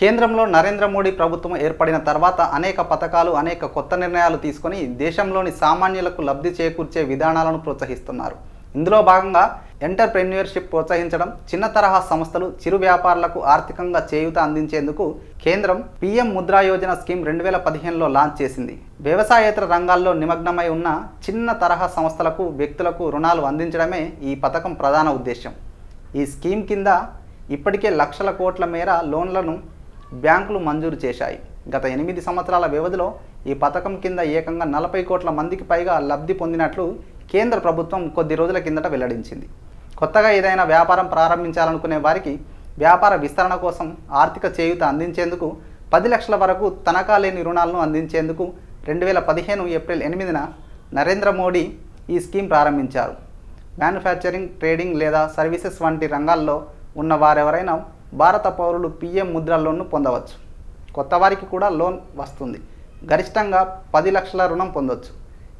కేంద్రంలో నరేంద్ర మోడీ ప్రభుత్వం ఏర్పడిన తర్వాత అనేక పథకాలు అనేక కొత్త నిర్ణయాలు తీసుకొని దేశంలోని సామాన్యులకు లబ్ధి చేకూర్చే విధానాలను ప్రోత్సహిస్తున్నారు. ఇందులో భాగంగా ఎంటర్ప్రెన్యూర్షిప్ ప్రోత్సహించడం చిన్న తరహా సంస్థలు చిరు వ్యాపారులకు ఆర్థికంగా చేయూత అందించేందుకు కేంద్రం పీఎం ముద్రా యోజన స్కీమ్ రెండు వేల పదిహేనులో లాంచ్ చేసింది. వ్యవసాయేతర రంగాల్లో నిమగ్నమై ఉన్న చిన్న తరహా సంస్థలకు వ్యక్తులకు రుణాలు అందించడమే ఈ పథకం ప్రధాన ఉద్దేశం ఈ స్కీమ్ కింద ఇప్పటికే లక్షల కోట్ల మేర లోన్లను బ్యాంకులు మంజూరు చేశాయి. గత ఎనిమిది సంవత్సరాల వ్యవధిలో ఈ పథకం కింద ఏకంగా నలభై కోట్ల మందికి పైగా లబ్ధి పొందినట్లు కేంద్ర ప్రభుత్వం కొద్ది రోజుల కిందట వెల్లడించింది. కొత్తగా ఏదైనా వ్యాపారం ప్రారంభించాలనుకునే వారికి వ్యాపార విస్తరణ కోసం ఆర్థిక చేయూత అందించేందుకు పది లక్షల వరకు తనఖా లేని రుణాలను అందించేందుకు రెండు వేల పదిహేను ఏప్రిల్ ఎనిమిదిన నరేంద్ర మోడీ ఈ స్కీమ్ ప్రారంభించారు. మ్యానుఫ్యాక్చరింగ్ ట్రేడింగ్ లేదా సర్వీసెస్ వంటి రంగాల్లో ఉన్న వారెవరైనా భారత పౌరులు పిఎం ముద్ర లోన్ను పొందవచ్చు. కొత్త వారికి కూడా లోన్ వస్తుంది. గరిష్టంగా పది లక్షల రుణం పొందవచ్చు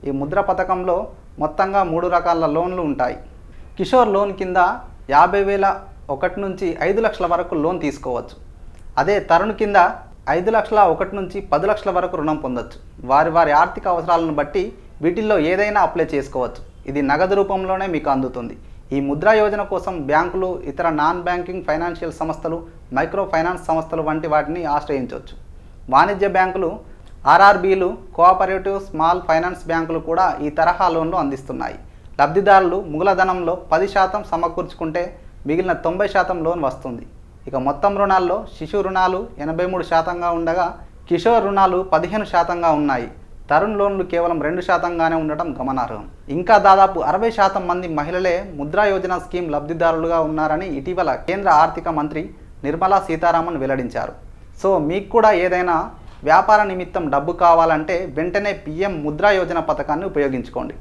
ఈ ముద్ర పథకంలో మొత్తంగా మూడు రకాల లోన్లు ఉంటాయి. కిషోర్ లోన్ కింద యాభై వేల ఒకటి నుంచి ఐదు లక్షల వరకు లోన్ తీసుకోవచ్చు. అదే తరుణ్ కింద ఐదు లక్షల ఒకటి నుంచి పది లక్షల వరకు రుణం పొందొచ్చు. వారి వారి ఆర్థిక అవసరాలను బట్టి వీటిల్లో ఏదైనా అప్లై చేసుకోవచ్చు. ఇది నగదు రూపంలోనే మీకు అందుతుంది. ఈ ముద్రా యోజన కోసం బ్యాంకులు ఇతర నాన్ బ్యాంకింగ్ ఫైనాన్షియల్ సంస్థలు మైక్రో ఫైనాన్స్ సంస్థలు వంటి వాటిని ఆశ్రయించవచ్చు. వాణిజ్య బ్యాంకులు ఆర్ఆర్బీలు కోఆపరేటివ్ స్మాల్ ఫైనాన్స్ బ్యాంకులు కూడా ఈ తరహా లోన్లు అందిస్తున్నాయి. లబ్ధిదారులు మూలధనంలో పది శాతం సమకూర్చుకుంటే మిగిలిన తొంభై శాతం లోన్ వస్తుంది. ఇక మొత్తం రుణాల్లో శిశు రుణాలు ఎనభై మూడు శాతంగా ఉండగా కిషోర్ రుణాలు పదిహేను శాతంగా ఉన్నాయి. తరుణ్ లోన్లు కేవలం రెండు శాతంగానే ఉండటం గమనార్హం. ఇంకా దాదాపు అరవై శాతం మంది మహిళలే ముద్రా యోజన స్కీమ్ లబ్ధిదారులుగా ఉన్నారని ఇటీవల కేంద్ర ఆర్థిక మంత్రి నిర్మలా సీతారామన్ వెల్లడించారు. సో మీకు కూడా ఏదైనా వ్యాపార నిమిత్తం డబ్బు కావాలంటే వెంటనే పిఎం ముద్రా యోజన పథకాన్ని ఉపయోగించుకోండి.